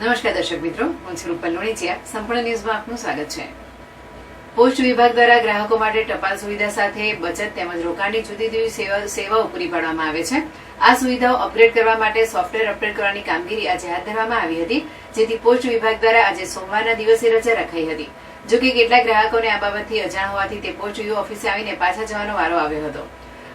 નમસ્કાર દર્શક મિત્રો, હું છું રૂપલ લોણીચિયા સંપૂર્ણ ન્યૂઝમાં આપનું સ્વાગત છે. પોસ્ટ વિભાગ દ્વારા ગ્રાહકો માટે ટપાલ સુવિધા સાથે બચત તેમજ રોકાણની જુદી જુદી સેવાઓ પૂરી પાડવામાં આવે છે. આ સુવિધાઓ અપગ્રેડ કરવા માટે સોફ્ટવેર અપગ્રેડ કરવાની કામગીરી આજે હાથ ધરવામાં આવી હતી, જેથી પોસ્ટ વિભાગ દ્વારા આજે સોમવારના દિવસે રજા રખાઈ હતી. જો કે કેટલાક ગ્રાહકોને આ બાબતથી અજાણ હોવાથી તે પોસ્ટ યુ ઓફિસે આવીને પાછા જવાનો વારો આવ્યો હતો.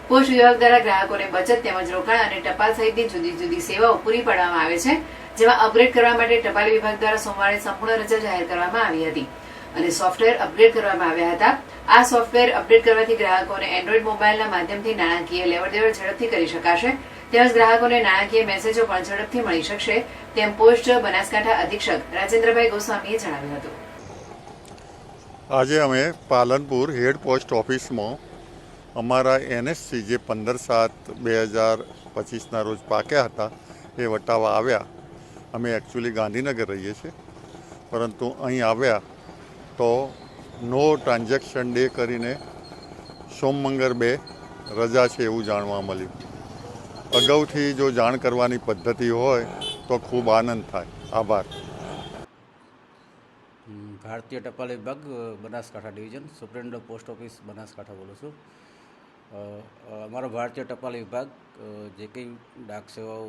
પોસ્ટ વિભાગ દ્વારા ગ્રાહકોને બચત તેમજ રોકાણ અને ટપાલ સહિતની જુદી જુદી સેવાઓ પૂરી પાડવામાં આવે છે. જેમાં અપગ્રેડ કરવા માટે ટપાલ વિભાગ દ્વારા સોમવારે સંપૂર્ણ રજા જાહેર કરવામાં આવી હતી. અને સોફ્ટવેર અપગ્રેડ કરવામાં આવ્યા હતા. આ સોફ્ટવેર અપડેટ કરવાથી ગ્રાહકોને એન્ડ્રોઈડ મોબાઈલના માધ્યમથી નાણાકીય લેવડદેવડ ઝડપથી કરી શકાશે. તેમજ ગ્રાહકોને નાણાકીય મેસેજો પણ ઝડપથી મળી શકશે. તેમ પોસ્ટ બનાસકાંઠા અધિક્ષક રાજેન્દ્રભાઈ ગોસ્વામીએ જણાવ્યું હતું. આજે અમે પાલનપુર હેડ પોસ્ટ ઓફિસમાં અમારા એનએસસી જે પંદર સાત બે હજાર પચીસના રોજ પાક્યા હતા, એ વટાવા આવ્યા. અમે એકચ્યુઅલી ગાંધીનગર રહીએ છીએ. પરંતુ અહીં આવ્યા તો નો ટ્રાન્ઝેક્શન ડે કરીને સોમમંગળ બે રજા છે એવું જાણવા મળ્યું. અગાઉથી જો જાણ કરવાની પદ્ધતિ હોય તો ખૂબ આનંદ થાય. આભાર. ભારતીય ટપાલ વિભાગ, Banaskantha division, superintendent post office, Banaskantha બોલું છું. અમારો ભારતીય ટપાલ વિભાગ જે કંઈ ડાક સેવાઓ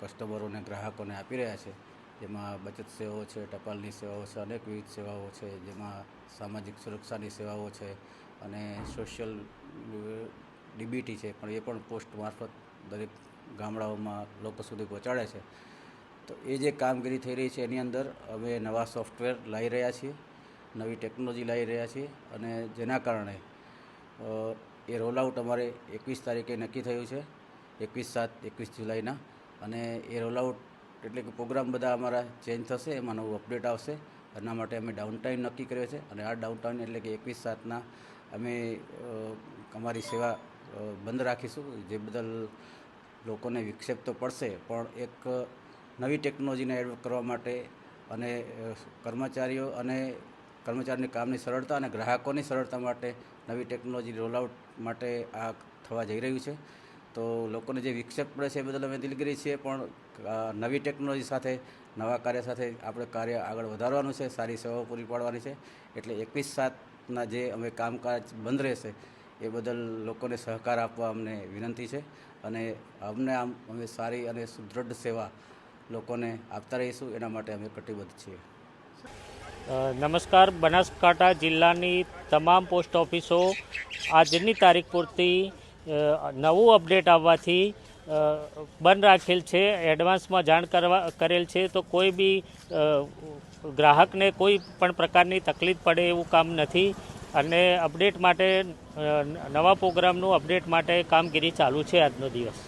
કસ્ટમરોને, ગ્રાહકોને આપી રહ્યા છે. જેમાં બચત સેવાઓ છે, ટપાલની સેવાઓ છે, અનેક વિવિધ સેવાઓ છે, જેમાં સામાજિક સુરક્ષાની સેવાઓ છે અને સોશિયલ ડીબીટી છે. પણ એ પણ પોસ્ટ મારફત દરેક ગામડાઓમાં લોકો સુધી પહોંચાડે છે. તો એ જે કામગીરી થઈ રહી છે, એની અંદર અમે નવા સોફ્ટવેર લાવી રહ્યા છીએ, નવી ટેકનોલોજી લાવી રહ્યા છીએ અને જેના કારણે એ એ રોલઆઉટ અમારે એકવીસ તારીખે નક્કી થયું છે. એકવીસ સાત, એકવીસ જુલાઈના. અને એ રોલઆઉટ એટલે કે પ્રોગ્રામ બધા અમારા ચેન્જ થશે, એમાં નવું અપડેટ આવશે. એના માટે અમે ડાઉન ટાઈમ નક્કી કર્યો છે અને આ ડાઉન ટાઈમ એટલે કે એકવીસ સાતના અમે અમારી સેવા બંધ રાખીશું. જે બદલ લોકોને વિક્ષેપ તો પડશે, પણ એક નવી ટેકનોલોજીને એડ કરવા માટે અને કર્મચારીઓ અને કર્મચારીની કામની સરળતા અને ગ્રાહકોની સરળતા માટે નવી ટેકનોલોજી રોલઆઉટ માટે આ થવા જઈ રહ્યું છે. તો લોકોને જે વિક્ષેપ પડે છે એ બદલ અમે દિલગીરી છીએ, પણ નવી ટેકનોલોજી સાથે, નવા કાર્ય સાથે આપણે કાર્ય આગળ વધારવાનું છે, સારી સેવાઓ પૂરી પાડવાની છે. એટલે એકવીસ સાતના જે અમે કામકાજ બંધ રહેશે, એ બદલ લોકોને સહકાર આપવા અમને વિનંતી છે. અને અમને આમ, અમે સારી અને સુદૃઢ સેવા લોકોને આપતા રહીશું, એના માટે અમે કટિબદ્ધ છીએ. નમસ્કાર. બનાસકાંઠા જિલ્લાની તમામ પોસ્ટ ઓફિસો આજની તારીખ પૂરતી નવું અપડેટ આવવાથી બંધ રાખેલ છે, એડવાન્સમાં જાણ કરવા, કરેલ છે, તો કોઈ બી ગ્રાહકને કોઈ પણ પ્રકારની તકલીફ પડે એવું કામ નથી. અને અપડેટ માટે નવા પ્રોગ્રામનું અપડેટ માટે કામગીરી ચાલુ છે આજનો દિવસ.